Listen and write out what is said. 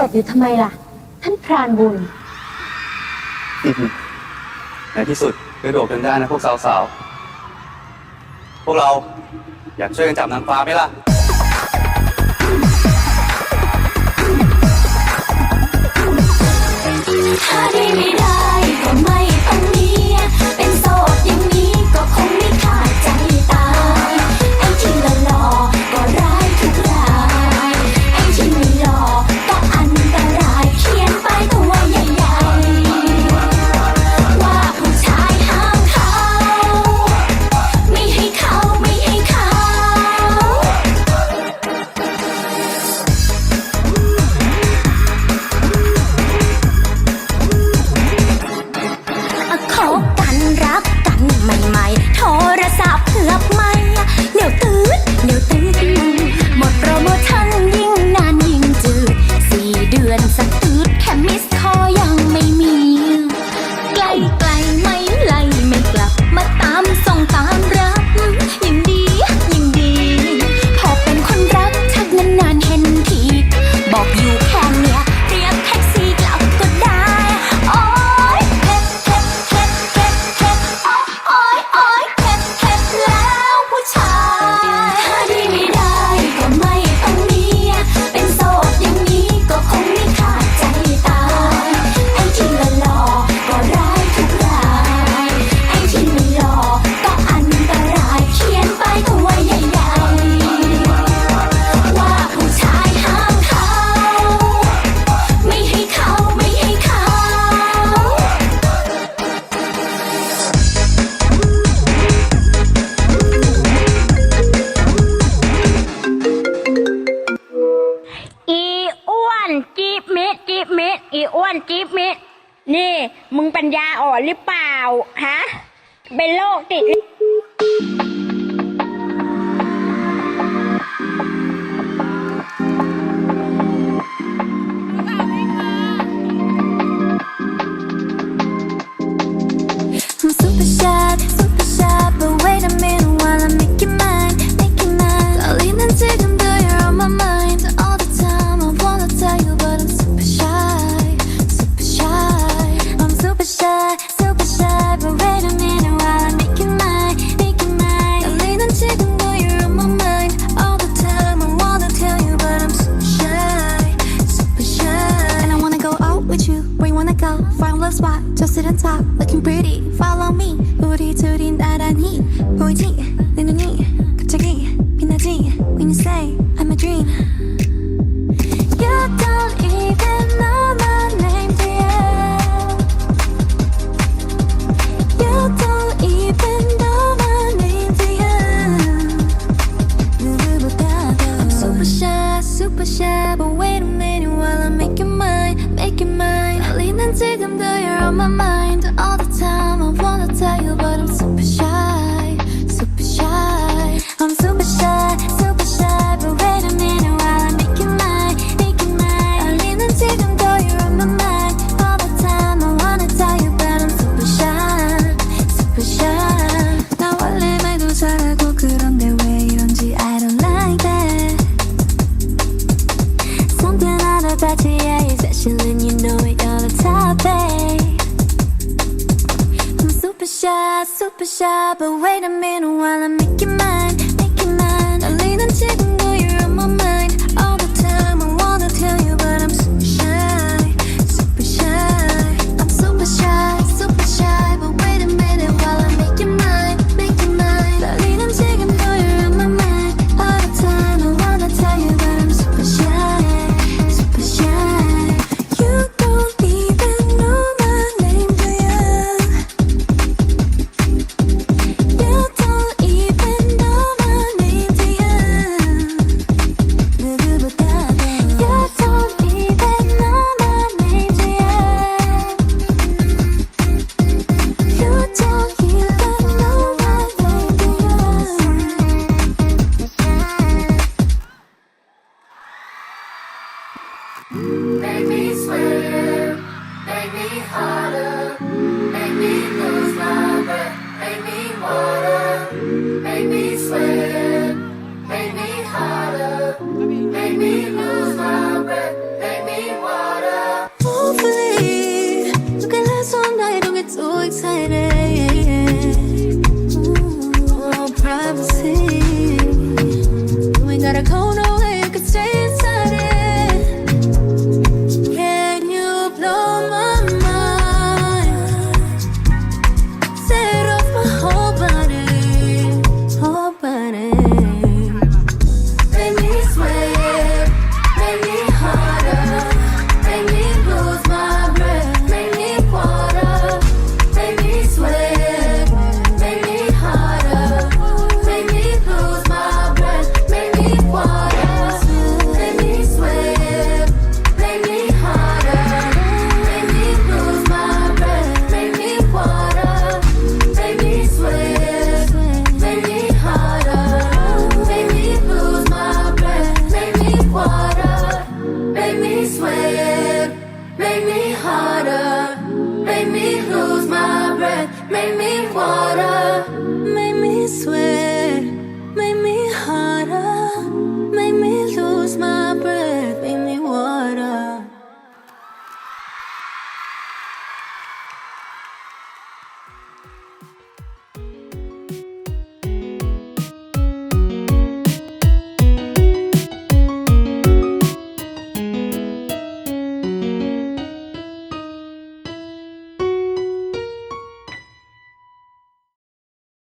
ลบอยู่ทำไมล่ะ ท่านพรานบุญ ในที่สุดกระโดดกันได้นะพวกสาวๆ พวกเราอยากช่วยกันจับนางฟ้าไหมล่ะ ถ้าได้ไม่ได้ก็ไม่ต้องเมียเป็นโสด my อ้วนจิ๊บมิ นี่ มึงปัญญาอ่อนหรือเปล่า ฮะ เป็นโรคติด super shy, super shy. But wait a minute while I make you mine, make you mine. ไม่ไม่